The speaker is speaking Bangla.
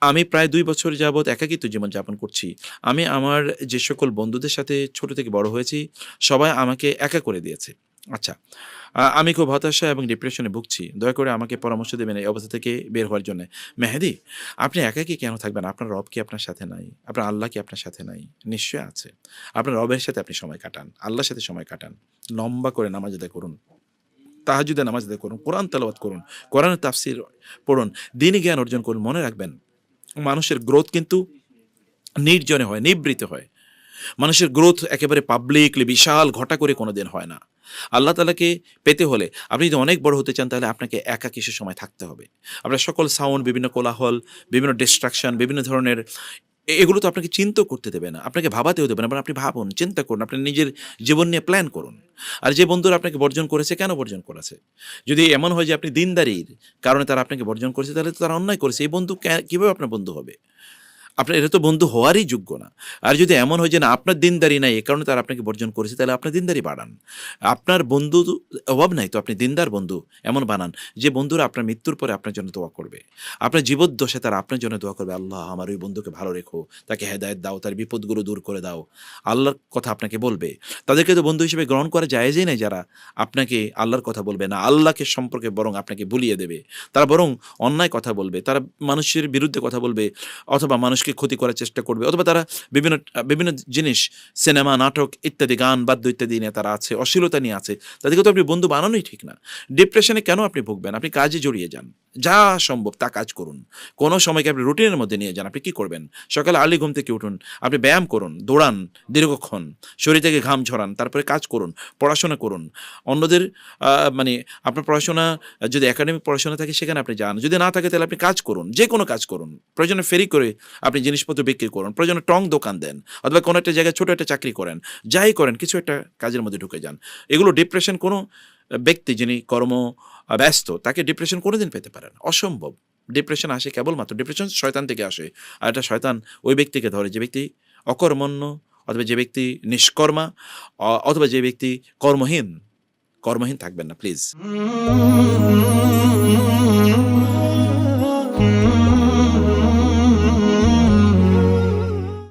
আমি প্রায় দুই বছর যাবৎ একাকিত্ব জীবনযাপন করছি। আমি আমার যে সকল বন্ধুদের সাথে ছোট থেকে বড় হয়েছি, সবাই আমাকে একা করে দিয়েছে। আচ্ছা আমি খুব হতাশা এবং ডিপ্রেশনে ভুগছি। দয়া করে আমাকে পরামর্শ দেবেন এই অবস্থা থেকে বের হওয়ার জন্য। মেহেদি, আপনি একাকি কেন থাকবেন? আপনার রব কি আপনার সাথে নাই? আপনার আল্লাহ কি আপনার সাথে নাই? নিশ্চয়ই আছে। আপনার রবের সাথে আপনি সময় কাটান। আল্লাহর সাথে সময় কাটান। লম্বা করে নামাজ আদায় করুন। তাহাজুদে নামাজ আদায় করুন। কোরআন তেলাওয়াত করুন। কোরআনের তাফসির পড়ুন। দিনই জ্ঞান অর্জন করুন। মনে রাখবেন মানুষের গ্রোথ কিন্তু নির্জনে হয়, নিবৃতে হয়। মানুষের গ্রোথ একেবারে পাবলিকলি বিশাল ঘটা করে কোনো দিন হয় না। আল্লাহ তালাকে পেতে হলে আপনি যদি অনেক বড় হতে চান তাহলে আপনাকে একা কিছু সময় থাকতে হবে। আপনার সকল সাউন্ড বিভিন্ন কোলাহল, বিভিন্ন ডিস্ট্রাকশন বিভিন্ন ধরনের এগুলো তো আপনাকে চিন্তা করতে দেবে না, আপনাকে ভাবাতেও দেবে না আপনি ভাবুন, চিন্তা করুন, আপনি নিজের জীবন নিয়ে প্ল্যান করুন। আর যে বন্ধুরা আপনাকে বর্জন করেছে, কেন বর্জন করেছে? যদি এমন হয় যে আপনি দিনদারির কারণে তারা আপনাকে বর্জন করেছে, তাহলে তো তারা অন্যায় করেছে, এই বন্ধু কীভাবে আপনার বন্ধু হবে? আপনার এটা তো বন্ধু হওয়ারই যোগ্য না। আর যদি এমন হয় যে না, আপনার দিনদারি নাই, এ কারণে তারা আপনাকে বর্জন করেছে, তাহলে আপনার দিনদারি বাড়ান। আপনার বন্ধু অভাব নাই তো, আপনি দিনদার বন্ধু, এমন বানান যে বন্ধুরা আপনার মৃত্যুর পরে আপনার জন্য দোয়া করবে। আপনার জীবদ্দশায় তারা আপনার জন্য দোয়া করবে, আল্লাহ, আমার ওই বন্ধুকে ভালো রেখো, তাকে হেদায়ত দাও, তার বিপদগুলো দূর করে দাও। আল্লাহর কথা আপনাকে বলবে। তাদেরকে তো বন্ধু হিসেবে গ্রহণ করা যায়জই নাই যারা আপনাকে আল্লাহর কথা বলবে না, আল্লাহকে সম্পর্কে বরং আপনাকে ভুলিয়ে দেবে। তারা বরং অন্যায় কথা বলবে, তারা মানুষের বিরুদ্ধে কথা বলবে, অথবা মানুষকে ক্ষতি করার চেষ্টা করবে। অথবা তারা বিভিন্ন বিভিন্ন জিনিস, সিনেমা, নাটক ইত্যাদি, গান, বাদ্য ইত্যাদি নিয়ে তারা আছে, অশ্লীলতা নিয়ে আছে, তাদেরকে তো আপনি বন্ধু বানানোই ঠিক না। ডিপ্রেশনে কেন আপনি ভুগবেন? আপনি কাজে জড়িয়ে যান। যা সম্ভব তা কাজ করুন। কোনো সময়কে আপনি রুটিনের মধ্যে নিয়ে যান। আপনি কী করবেন? সকালে আর্লি ঘুম থেকে উঠুন, আপনি ব্যায়াম করুন, দৌড়ান দীর্ঘক্ষণ, শরীর থেকে ঘাম ঝরান, তারপরে কাজ করুন, পড়াশোনা করুন। অন্যদের মানে আপনার পড়াশোনা, যদি একাডেমিক পড়াশোনা থাকে, সেখানে আপনি যান। যদি না থাকে, তাহলে আপনি কাজ করুন যে কোনো কাজ করুন। প্রয়োজনে ফেরি করে আপনি জিনিসপত্র বিক্রি করুন, প্রয়োজনে টং দোকান দেন, অথবা কোনো একটা জায়গায় ছোটো একটা চাকরি করেন, যাই করেন, কিছু একটা কাজের মধ্যে ঢুকে যান। এগুলো ডিপ্রেশন কোনো ব্যক্তি যিনি কর্ম ব্যস্ত, তাকে ডিপ্রেশন কোনোদিন পেতে পারেন অসম্ভব। ডিপ্রেশন আসে কেবলমাত্র ডিপ্রেশন শয়তান থেকে আসে। আর এটা শয়তান ওই ব্যক্তিকে ধরে, যে ব্যক্তি অকর্মণ্য, অথবা যে ব্যক্তি নিষ্কর্মা অথবা যে ব্যক্তি কর্মহীন। কর্মহীন থাকবেন না প্লিজ.